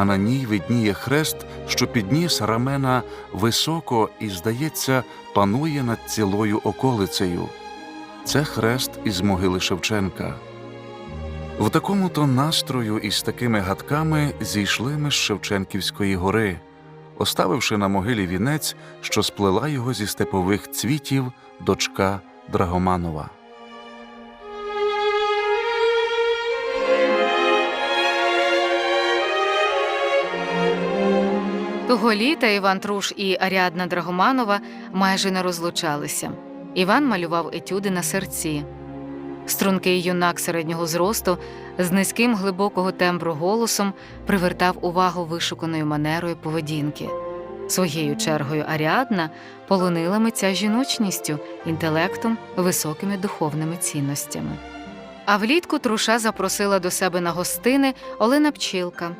а на ній видніє хрест, що підніс рамена високо і, здається, панує над цілою околицею. Це хрест із могили Шевченка. В такому то настрою і з такими гадками зійшли ми з Шевченківської гори, оставивши на могилі вінець, що сплела його зі степових цвітів дочка Драгоманова. Того літа Іван Труш і Аріадна Драгоманова майже не розлучалися. Іван малював етюди на серці. Стрункий юнак середнього зросту з низьким глибокого тембру голосом привертав увагу вишуканою манерою поведінки. Своєю чергою Аріадна полонила митця жіночністю, інтелектом, високими духовними цінностями. А влітку Труша запросила до себе на гостини Олена Пчілка,